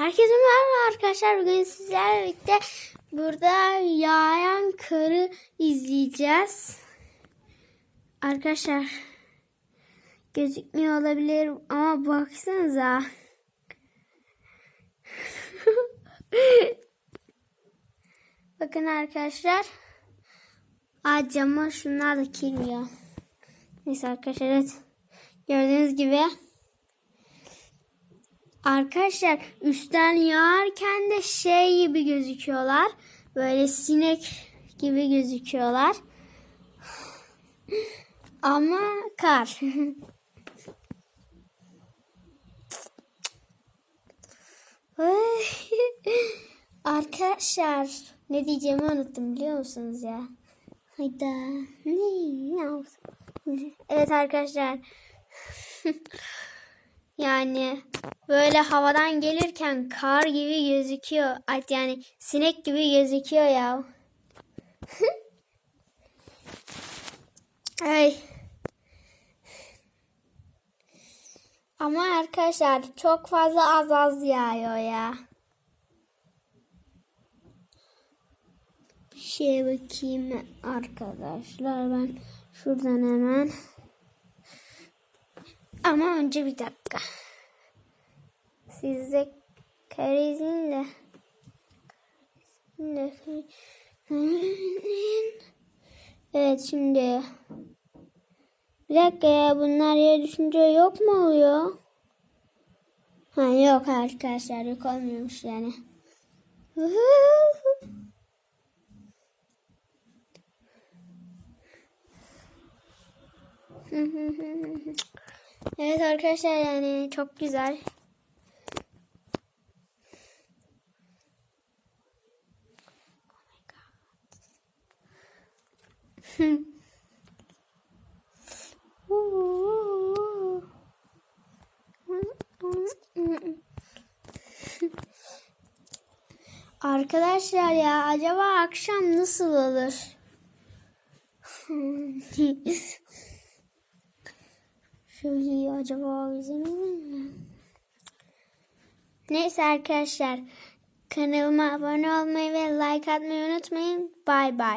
Herkese merhaba arkadaşlar. Bugün sizlerle birlikte burada yağan karı izleyeceğiz. Arkadaşlar gözükmüyor olabilir ama baksanıza. Bakın arkadaşlar. Aa cama şunlar da kirmiyor. Neyse arkadaşlar evet. Gördüğünüz gibi. Arkadaşlar üstten yağarken de şey gibi gözüküyorlar. Böyle sinek gibi gözüküyorlar. Ama kar. Arkadaşlar ne diyeceğimi unuttum biliyor musunuz ya? Hayda. Ne? Evet arkadaşlar. yani böyle havadan gelirken kar gibi gözüküyor. Ay, Yani sinek gibi gözüküyor ya. Ay. Ama arkadaşlar çok fazla az az yağıyor ya. Bir şeye bakayım arkadaşlar ben şuradan hemen. Ama önce bir dakika. Sizde karizin de Evet şimdi bir dakika ya bunlar yere düşünce yok mu oluyor? Ha yok arkadaşlar yok olmuyormuş yani. Evet arkadaşlar yani çok güzel. Arkadaşlar ya acaba akşam nasıl olur? Şöyle acaba izlenir mi? Neyse arkadaşlar kanalıma abone olmayı ve like atmayı unutmayın. Bye bye.